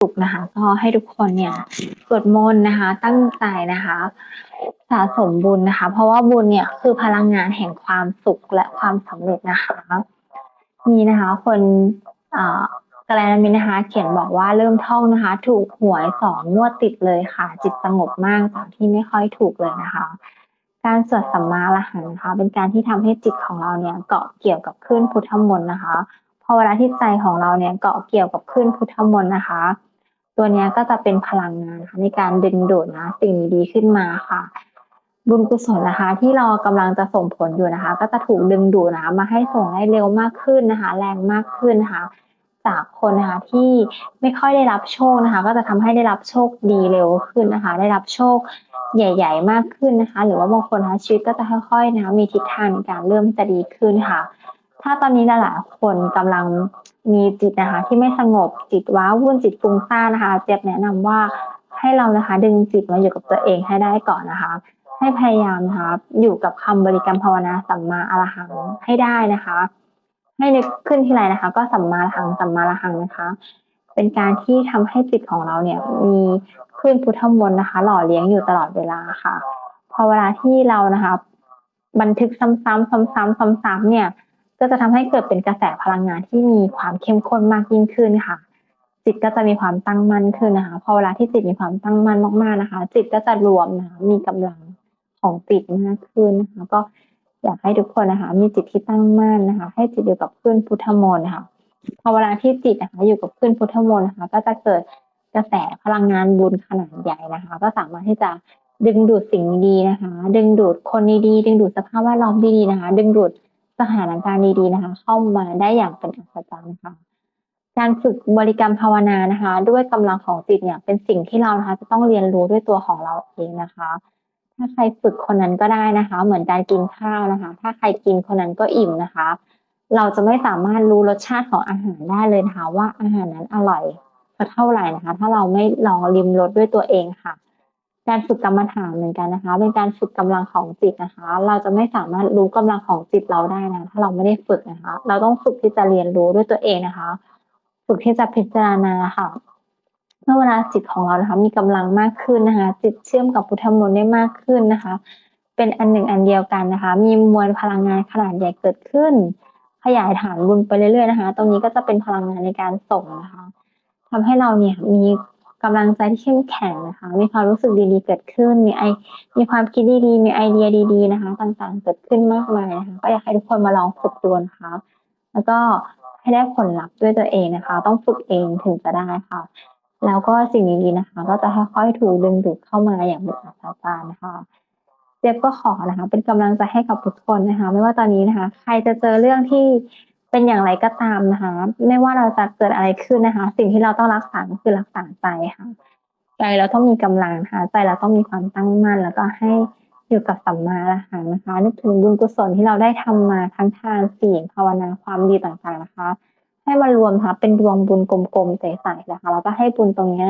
สุขนะคะ ก็ให้ทุกคนเนี่ยสวดมนต์นะคะ ตั้งใจนะคะ สะสมบุญนะคะ เพราะว่าบุญเนี่ยคือพลังงานแห่งความสุขและความสำเร็จนะคะ มีนะคะ คนอ่ากระแลมินนะคะ เขียนบอกว่าเริ่มท่องนะคะ ถูกหวยสองงวดติดเลยค่ะ จิตสงบมากจากที่ไม่ค่อยถูกเลยนะคะ การสวดสัมมาอรหันนะคะ เป็นการที่ทำให้จิตของเราเนี่ยเกาะเกี่ยวกับคลื่นพุทธมนต์นะคะพอเวลาที่ใจของเราเนี่ยเกาะเกี่ยวกับคลื่นพุทธมนต์นะคะ ตัวนี้ก็จะเป็นพลังงานในการดึงดูดนะ สิ่งดีๆขึ้นมาค่ะ บุญกุศลนะคะ ที่เรากำลังจะส่งผลอยู่นะคะ ก็จะถูกดึงดูดนะมาให้ส่งได้เร็วมากขึ้นนะคะ แรงมากขึ้นนะคะจากคนนะคะที่ไม่ค่อยได้รับโชคนะคะ ก็จะทำให้ได้รับโชคดีเร็วขึ้นนะคะ ได้รับโชคใหญ่ ๆ มากขึ้นนะคะ หรือว่าบางคนนะคะชีวิตก็จะค่อยๆนะคะมีทิศทางในการเริ่มจะดีขึ้นค่ะ ถ้าตอนนี้หลายๆคนกำลังมีจิตนะคะ ที่ไม่สงบจิตว้าวุ่นจิตฟุ้งซ่านนะคะ เจ็บแนะนำว่าให้เรานะคะ ดึงจิตมาอยู่กับตัวเองให้ได้ก่อนนะคะ ให้พยายามนะคะอยู่กับคำบริกรรมภาวนาสัมมาอรหังให้ได้นะคะ ให้นึกขึ้นที่ไรนะคะ ก็สัมมาอรหังสัมมาอรหังนะคะ เป็นการที่ทำให้จิตของเราเนี่ย มีคลื่นพุทธมนต์นะคะ หล่อเลี้ยงอยู่ตลอดเวลาค่ะ พอเวลาที่เรานะคะ บันทึกซ้ำๆซ้ำๆซ้ำๆเนี่ย ก็จะทำให้เกิดเป็นกระแสพลังงานที่มีความเข้มข้นมากยิ่งขึ้นค่ะ จิตก็จะมีความตั้งมั่นขึ้นนะคะ พอเวลาที่จิตมีความตั้งมั่นมากๆนะคะ จิตก็จะรวมนะคะมีกำลังของจิตมากขึ้นนะคะ ก็อยากให้ทุกคนนะคะ มีจิตที่ตั้งมั่นนะคะ ให้จิตอยู่กับคลื่นพุทธมนต์ค่ะพอเวลาที่จิตนะคะ อยู่กับคลื่นพุทธมนต์นะคะ ก็จะเกิดกระแสพลังงานบุญขนาดใหญ่นะคะ ก็สามารถที่จะดึงดูดสิ่งดีนะคะ ดึงดูดคนดีๆดึงดูดสภาพแวดล้อมดีๆนะคะ ดึงดูด สถานการณ์ดีๆนะคะ เข้ามาได้อย่างเป็นอัศจรรย์ค่ะ การฝึกบริกรรมภาวนานะคะ ด้วยกำลังของจิตเนี่ยเป็นสิ่งที่เรานะคะจะต้องเรียนรู้ด้วยตัวของเราเองนะคะ ถ้าใครฝึกคนนั้นก็ได้นะคะ เหมือนการกินข้าวนะคะ ถ้าใครกินคนนั้นก็อิ่มนะคะ เราจะไม่สามารถรู้รสชาติของอาหารได้เลยนะคะ ว่าอาหารนั้นอร่อยเท่าไหร่นะคะ ถ้าเราไม่ลองริมรสด้วยตัวเองค่ะ การฝึกกรรมฐานเหมือนกันนะคะ เป็นการฝึกกำลังของจิตนะคะ เราจะไม่สามารถรู้กำลังของจิตเราได้นะ ถ้าเราไม่ได้ฝึกนะคะ เราต้องฝึกที่จะเรียนรู้ด้วยตัวเองนะคะ ฝึกที่จะพิจารณาค่ะ เมื่อเวลาจิตของเรานะคะ มีกำลังมากขึ้นนะคะ จิตเชื่อมกับพุทธมนต์ได้มากขึ้นนะคะ เป็นอันหนึ่งอันเดียวกันนะคะ มีมวลพลังงานขนาดใหญ่เกิดขึ้น ขยายฐานบุญไปเรื่อยๆนะคะ ตรงนี้ก็จะเป็นพลังงานในการส่งนะคะทำให้เราเนี่ยมี กำลังใจที่เข้มแข็งนะคะ มีความรู้สึกดีๆ เกิดขึ้น มีไอ มีความคิดดีๆ มีไอเดียดีๆ นะคะ ต่างๆ เกิดขึ้นมากมายนะคะ ก็อยากให้ทุกคนมาลองฝึกดูนะคะ แล้วก็ให้ได้ผลลัพธ์ด้วยตัวเองนะคะ ต้องฝึกเองถึงจะได้ค่ะ แล้วก็สิ่งดีๆนะคะ ก็จะค่อยๆ ถูกดึงดูดเข้ามาอย่างเป็นอัศจรรย์นะคะเจ็บก็ขอนะคะ เป็นกำลังใจให้กับทุกคนนะคะ ไม่ว่าตอนนี้นะคะ ใครจะเจอเรื่องที่ เป็นอย่างไรก็ตามนะคะ ไม่ว่าเราจะเกิดอะไรขึ้นนะคะ สิ่งที่เราต้องรักษาคือรักษาใจค่ะ ใจเราต้องมีกำลังนะคะ ใจเราต้องมีความตั้งมั่น แล้วก็ให้อยู่กับสัมมาอรหังนะคะ นึกถึงบุญกุศลที่เราได้ทำมาทั้งทานศีลภาวนาความดีต่างๆนะคะ ให้มารวมนะคะเป็นดวงบุญกลมๆใสๆนะคะแล้วก็ให้บุญตรงนี้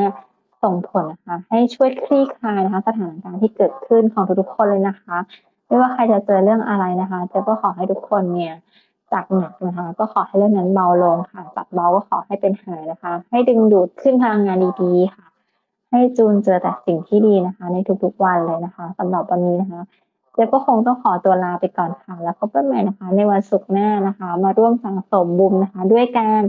ส่งผลนะคะ ให้ช่วยคลี่คลายนะคะ สถานการณ์ที่เกิดขึ้นของทุกๆคนเลยนะคะ ไม่ว่าใครจะเจอเรื่องอะไรนะคะเจ๊ก็ขอให้ทุกคนเนี่ย จากหนักนะคะ ก็ขอให้เรื่องนั้นเบาลงค่ะจากเบาก็ขอให้เป็นหายนะคะ ให้ดึงดูดขึ้นพลังงานดีๆค่ะ ให้จูนเจอแต่สิ่งที่ดีนะคะ ในทุกๆวันเลยนะคะสำหรับวันนี้นะคะเจ๊ก็คงต้องขอตัวลาไปก่อนค่ะ แล้วพบกันใหม่นะคะ ในวันศุกร์หน้านะคะ มาร่วมสังสมบุญนะคะ ด้วยการ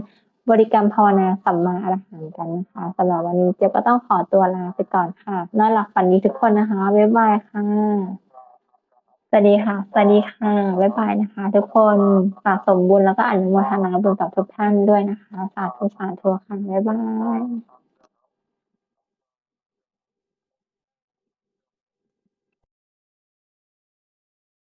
บริกรรมภาวนาสัมมาอรหังกันนะคะสำหรับวันนี้เจ๊ก็ต้องขอตัวลาไปก่อนค่ะนอนหลับฝันดีทุกคนนะคะบ๊ายบายค่ะ สวัสดีค่ะ สวัสดีค่ะ บ๊ายบายนะคะ ทุกคนสะสมบุญแล้วก็อนุโมทนาบุญกับทุกท่านด้วยนะคะ สาธุสาธุค่ะ บ๊ายบาย